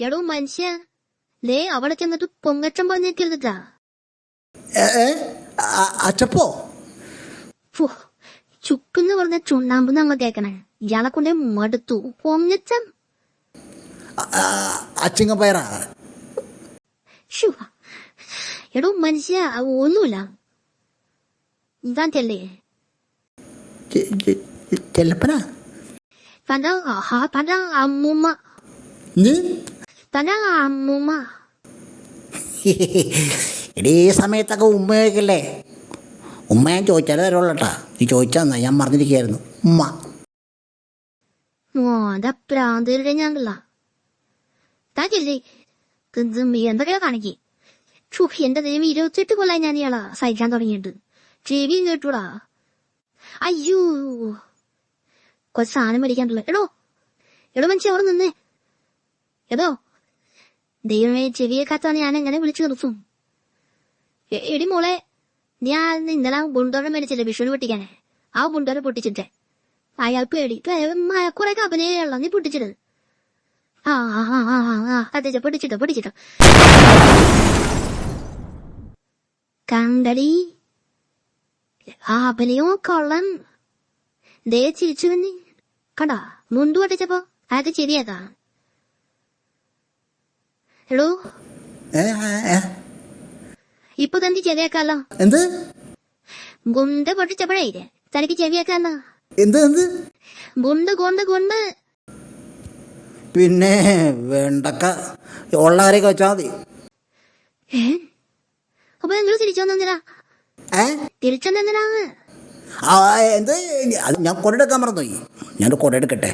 എടോ മനുഷ്യ ദേ അവിടെ ചെന്നിട്ട് പൊങ്ങച്ചം പറഞ്ഞിട്ടിരുന്നിട്ടാ അച്ചപ്പോ? ചുക്കെന്ന് പറഞ്ഞ ചുണ്ണാമ്പെന്ന് അങ്ങ് കേക്കണേ. ഇയാളെ കൊണ്ടേ മടുത്തു. പൊങ്ങച്ചം. അച്ചിങ്ങ പയറാ എടോ മനുഷ്യ ഒന്നുമില്ല. ഇതാറ്റല്ലേ ചെ- ചെ- ചെല്ലപ്പനാ? പണ്ട പണ്ട അമ്മൂമ്മ. നീ പണ്ട അമ്മൂമ്മ എടീ ഈ സമയത്തൊക്കെ ഉമ്മ ചോദിക്കല്ലേ ഉമ്മ ഞാൻ ചോദിച്ചാലേ തരുള്ളട്ടാ നീ ചോദിച്ചാ ഞാൻ മറന്നിരിക്കുകയായിരുന്നു ഉമ്മ. അതാ പ്രാന്തരുടെ ഞാനല്ല താക്കില്ലേ എന്തൊക്കെയാ കാണിക്കേ? ഛു, എന്റെ ദൈവം ഇരുപത്തെട്ട് കൊല്ലായി ഞാൻ ഇയാളാ സഹിക്കാൻ തുടങ്ങിയിട്ട് ചെവിയും കേട്ടൂടാ. അയ്യോ. കുറച്ച് സാധനം മേടിക്കാണ്ടല്ലോ എടോ. എടോ മനുഷ്യ അവിടെ നിന്നേ. എടോ. ദൈവമേ ചെവിയെ കാത്താണ് ഞാൻ എങ്ങനെ വിളിച്ചു നിർത്തും എടി മോളെ ഞാൻ ഇന്നലെ ബുണ്ടോടെ മേടിച്ചില്ലേ വിഷുവിന് പൊട്ടിക്കാനെ? ആ ബുണ്ടോടെ പൊട്ടിച്ചിട്ടെ. അയാൾ പേടി. കുറെ അഭിനയുള്ള നീ പൊട്ടിച്ചിട്ട് ആ ആ ആ ആ ആ, ആ അതെ പൊട്ടിച്ചിട്ടോ പൊട്ടിച്ചിട്ടോ. കണ്ടടി ആ അഭിനയോ കൊള്ളൻ. ദേ ചിരിച്ചു വന്നി. കണ്ടാ? മുണ്ടു പൊട്ടിച്ചപ്പോ അയാൾക്ക് ശരിയാക്കാ എടോ. ഏ, ഇപ്പൊ തന്നെ ചെവിയാക്കാലോ? എന്ത്? ഗുണ്ട പൊട്ടിച്ചപ്പോഴേ തനിക്ക് ചെവിയാക്കാന്നാ എന്ത് എന്ത്? ഗുണ്ട് ഗുണ്ട് ഗുണ്ട്. പിന്നെ വേണ്ടക്ക. ഉള്ളവരെയൊക്കെ വെച്ചാ മതി. ഏ? അപ്പൊ നിങ്ങൾ തിരിച്ചു വന്നെന്തിനാ ഏ? തിരിച്ചു വന്നെന്തിനാന്ന് ആ എന്ത്? അത് ഞാൻ കൊടെടുക്കാൻ മറന്നുപോയി. ഞാൻ കൊടെടുക്കട്ടെ